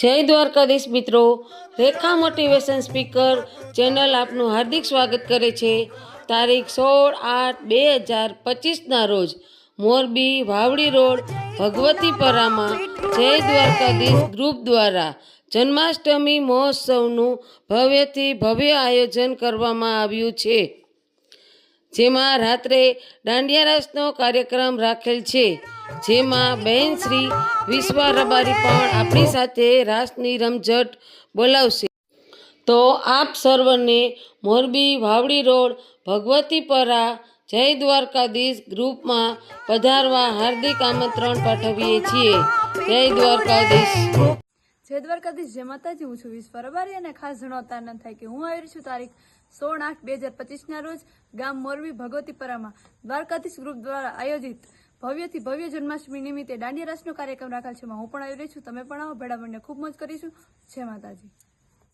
જય દ્વારકાધીશ મિત્રો. રેખા motivation speaker channel આપનું હાર્દિક સ્વાગત કરે છે. તારીખ સોળ આઠ બે હજાર પચીસના રોજ મોરબી વાવડી રોડ, ભગવતીપરામાં, જય દ્વારકાધીશ ગ્રુપ દ્વારા જન્માષ્ટમી મહોત્સવનું ભવ્યથી ભવ્ય આયોજન કરવામાં આવ્યું છે. જેમાં રાત્રે દાંડિયા રાસનો કાર્યક્રમ રાખેલ છે. જેમાં બહેન શ્રી વિશ્વા રબારી પણ આપણી સાથે રાસની રમઝટ બોલાવશે. તો આપ સર્વને મોરબી વાવડી રોડ ભગવતીપરા જય દ્વારકાધીશ ગ્રુપમાં પધારવા હાર્દિક આમંત્રણ પાઠવીએ છીએ. જય દ્વારકાધીશ. જય દ્વારકાધીશ જય માતાજી, હું છું વિશ્વ રબારી અને ખાસ જણાવતા ન થાય કે હું આવી છું તારીખ સોળ આઠ બે હજાર પચીસના રોજ ગામ મોરબી ભગવતીપરામાં. દ્વારકાધીશ ગ્રુપ દ્વારા આયોજિત ભવ્યથી ભવ્ય જન્માષ્ટમી નિમિત્તે દાંડિયા રાસનો કાર્યક્રમ રાખેલ છે. હું પણ આવી રહી છું. તમે પણ આવો. ભેડા મળીને ખૂબ મોજ કરીશું. જય માતાજી.